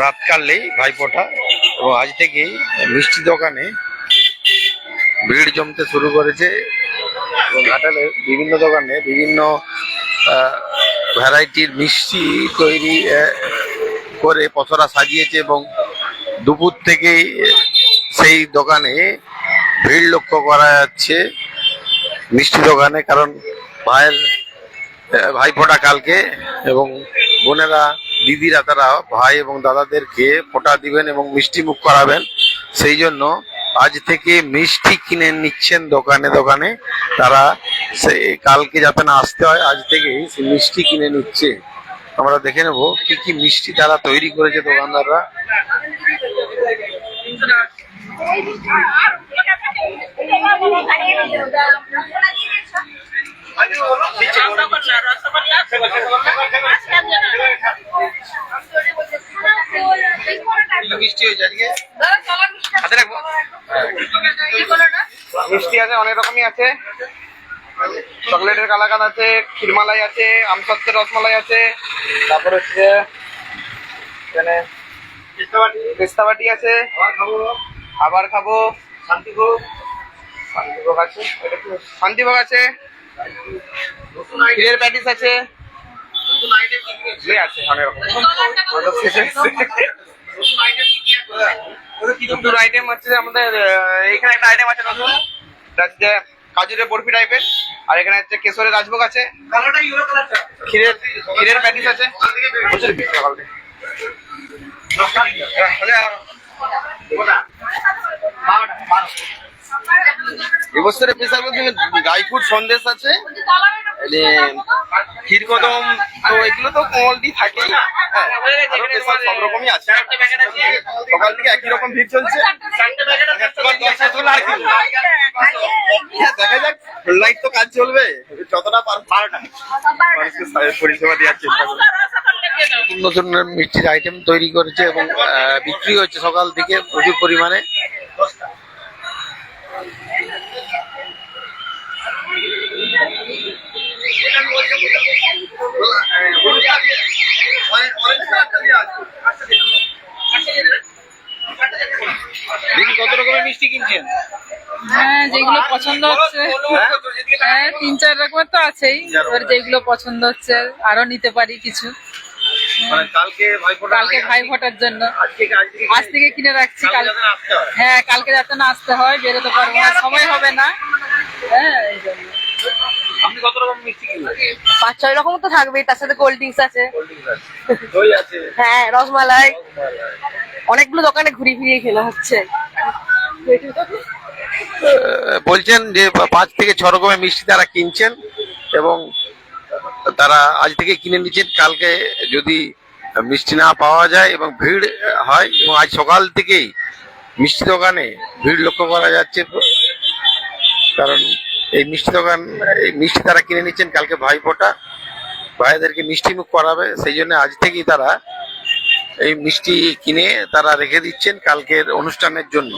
রাত কাটলেই ভাইফোঁটা এবং আজ থেকেই মিষ্টি দোকানে ভিড় জমতে শুরু করেছে এবং ঘাটালে বিভিন্ন দোকানে বিভিন্ন ভ্যারাইটির মিষ্টি তৈরি করে পথরা সাজিয়েছে এবং দুপুর থেকেই সেই দোকানে ভিড় লক্ষ্য করা যাচ্ছে মিষ্টি দোকানে কারণ ভাইয়ের ভাইফোঁটা কালকে এবং বোনেরা দিদিরা তারা ভাই এবং দাদাদেরকে ফোঁটা দিবেন এবং মিষ্টি মুখ করাবেন। সেই জন্য আজ থেকে মিষ্টি কিনে নিচ্ছেন দোকানে দোকানে। তারা সেই কালকে যাতে না আসতে হয়, আজ থেকেই সে মিষ্টি কিনে নিচ্ছে। আমরা দেখে নেব কি কি মিষ্টি তারা তৈরি করেছে দোকানদাররা। মিষ্টি হয়েছে আজকে? হাতে রাখব? মিষ্টি আছে অনেক রকমই আছে। চকলেটের কালাকান আছে ক্ষীরমালাই আছে আমসত্বের রসমালাই আছে। তারপর হচ্ছে এখানে পেস্তা বাটি আছে। আবার খাব। শান্তিভোগ। শান্তিভোগ আছে। শান্তিভোগ আছে। ক্ষীরের প্যাটিস আছে। আছে অনেক রকম। শেষ হয়েছে। নতুন আইটেম হচ্ছে যে আমাদের এখানে একটা আইটেম আছে নতুন। হচ্ছে কাজুরের বরফি টাইপের আর এখানে হচ্ছে কেশরের রাজভোগ আছে। ক্ষীরের ক্ষীরের প্যাটিস আছে। প্রচুর। এবছরের স্পেশাল গাইফুড সন্দেশ আছে। মানে ক্ষীর কদম তো এগুলো তো অলরেডি থাকে হ্যাঁ আরও স্পেশাল সব রকমই আছে। সকাল থেকে একই রকম ভিড় চলছে। হ্যাঁ, দেখা যাক। লাইট তো কাজ চলবে। যতটা পার বারোটা মানুষকে পরিষেবা দেওয়ার চেষ্টা করবে। নতুন মিষ্টির আইটেম তৈরি করেছে এবং আহ, বিক্রি হচ্ছে সকাল থেকে প্রচুর পরিমাণে। দেখি কত রকমের মিষ্টি কিনছেন? হ্যাঁ যেগুলো পছন্দ হচ্ছে। হ্যাঁ তিন চার রকমের তো আছেই এবার যেগুলো পছন্দ হচ্ছে আরও নিতে পারি কিছু। মানে কালকে ভাই ফোটার জন্য। আজ থেকে কিনে রাখছি হয়। হ্যাঁ কালকে যাতে না আসতে হয় বেরোতে পারব না সময় হবে না। হ্যাঁ এই জন্য। আপনি কত রকম মিষ্টি কিনলেন? পাঁচ ছয় রকম তো থাকবেই তার সাথে কোল্ড ড্রিঙ্কস আছে। দই আছে। হ্যাঁ রসমালাই। অনেকগুলো দোকানে ঘুরিয়ে ফিরিয়ে খেলা হচ্ছে। বলছেন যে পাঁচ থেকে ছ রকমের মিষ্টি তারা কিনছেন এবং তারা আজ থেকে কিনে নিচ্ছেন। কালকে যদি মিষ্টি না পাওয়া যায় এবং ভিড় হয় এবং আজ সকাল থেকেই মিষ্টি দোকানে ভিড় লক্ষ্য করা যাচ্ছে। কারণ এই মিষ্টি দোকান, এই মিষ্টি তারা কিনে নিচ্ছেন কালকে ভাইফোঁটা। ভাইদেরকে মিষ্টি মুখ করাবে, সেই জন্য আজ থেকেই তারা এই মিষ্টি কিনে তারা রেখে দিচ্ছেন কালকের অনুষ্ঠানের জন্য।